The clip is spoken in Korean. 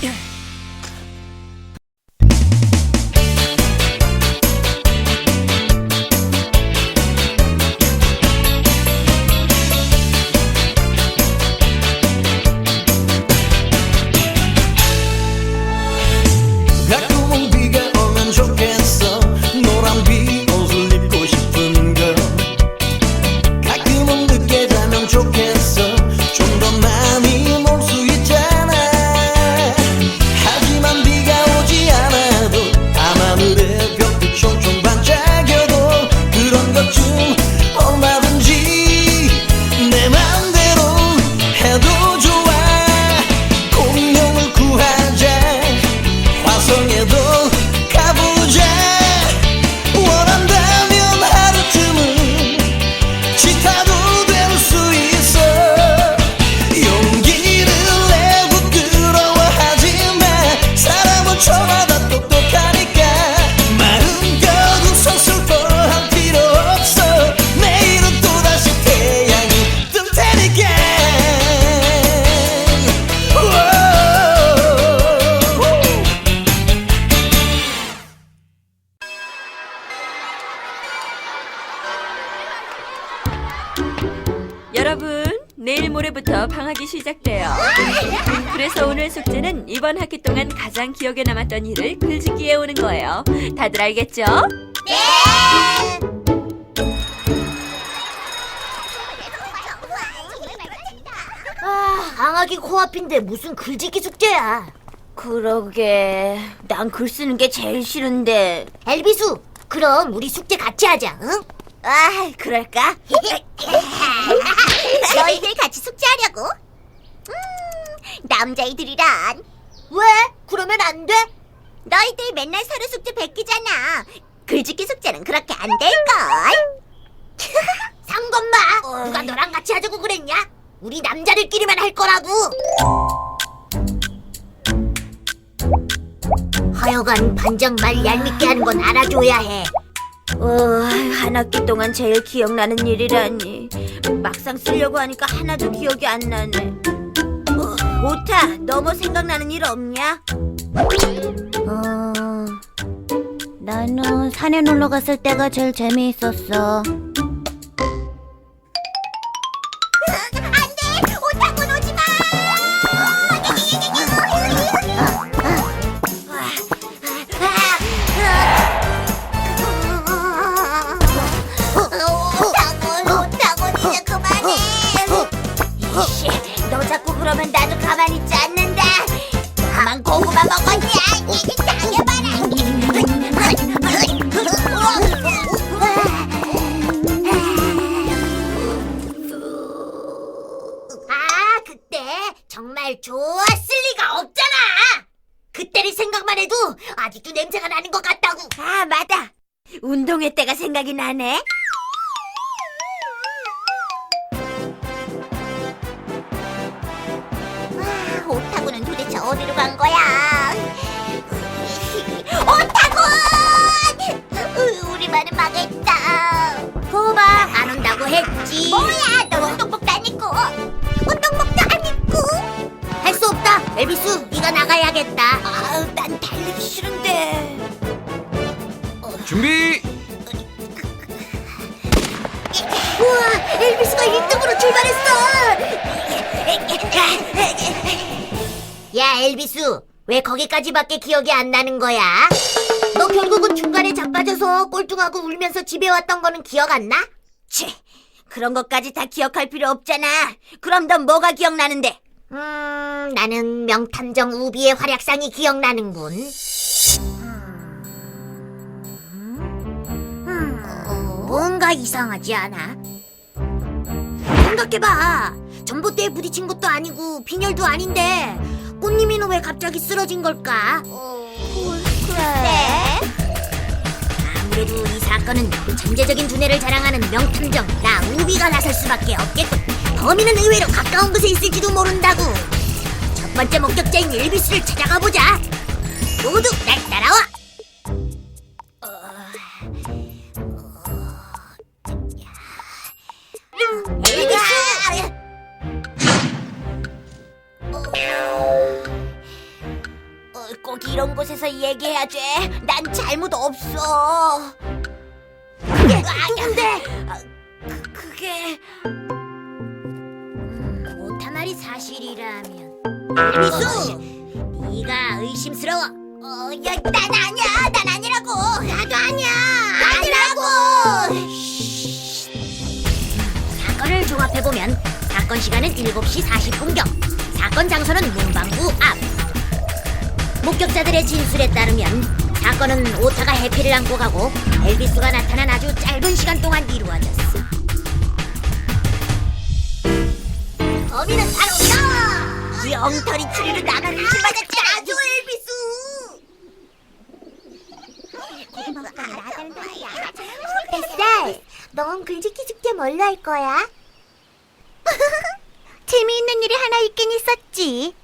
가 내일 모레부터 방학이 시작돼요. 그래서 오늘 숙제는 이번 학기 동안 가장 기억에 남았던 일을 글짓기에 오는 거예요. 다들 알겠죠? 아, 방학이 코앞인데 무슨 글짓기 숙제야? 그러게. 난 글 쓰는 게 제일 싫은데. 엘비수, 그럼 우리 숙제 같이 하자, 응? 아, 그럴까? 너희들 같이 숙제하려고? 음, 남자애들이란. 왜? 그러면 안 돼? 너희들 맨날 서로 숙제 베끼잖아. 글짓기 숙제는 그렇게 안 될걸. 상건마, 누가 너랑 같이 하자고 그랬냐? 우리 남자들끼리만 할 거라고. 하여간 반장 말 얄밉게 하는 건 알아줘야 해. 어, 한 학기 동안 제일 기억나는 일이라니. 막상 쓰려고 하니까 하나도 기억이 안 나네. 어, 오타, 너 뭐 생각나는 일 없냐? 어, 나는 산에 놀러 갔을 때가 제일 재미있었어. 너 자꾸 그러면 나도 가만히 있지 않는다. 가만 고구마 먹었냐? 이제 아, 그때 정말 좋았을 리가 없잖아. 그때를 생각만 해도 아직도 냄새가 나는 것 같다고. 아, 맞아. 운동회 때가 생각이 나네. 간 거야? 오타구! 우리 말은 망했다. 고마, 안 온다고 했지. 뭐야, 너 운동복도 안 입고. 운동복도 안 입고. 할 수 없다. 엘비스, 네가 나가야겠다. 아, 난 달리기 싫은데. 준비 우와, 엘비스가 1등으로 출발했어. 야, 엘비스, 왜 거기까지밖에 기억이 안 나는 거야? 너 결국은 중간에 자빠져서 꼴뚱하고 울면서 집에 왔던 거는 기억 안 나? 치, 그런 것까지 다 기억할 필요 없잖아. 그럼 넌 뭐가 기억나는데? 음, 나는 명탐정 우비의 활약상이 기억나는군. 음, 뭔가 이상하지 않아? 생각해봐. 전봇대에 부딪힌 것도 아니고 빈혈도 아닌데 꽃님이는 왜 갑자기 쓰러진 걸까? 그래? 아무래도 이 사건은 전제적인 두뇌를 자랑하는 명탐정 나 우비가 나설 수밖에 없겠군. 범인은 의외로 가까운 곳에 있을지도 모른다고. 첫 번째 목격자인 엘비스를 찾아가 보자. 모두 날 따라와. 꼭 이런 곳에서 얘기해야 돼. 난 잘못 없어. 누군데? 그, 그게 오타 말이 사실이라면 엘비스 네가 의심스러워 어, 야, 난 아니야. 난 아니라고. 나도 아니야 아니라고. 사건을 종합해 보면 사건 시간은 7시 40분경 사건 장소는 문방구 앞 목격자들의 진술에 따르면 사건은 오타가 해피를 안고 가고 엘비스가 나타난 아주 짧은 시간 동안 이루어졌어 범인은 바로 너! 영털이 추리로 나를 힘받았지. 아주 엘비스. 뱃살, 넌 글짓기 축제 뭘로 할 거야? 재미있는 일이 하나 있긴 있었지.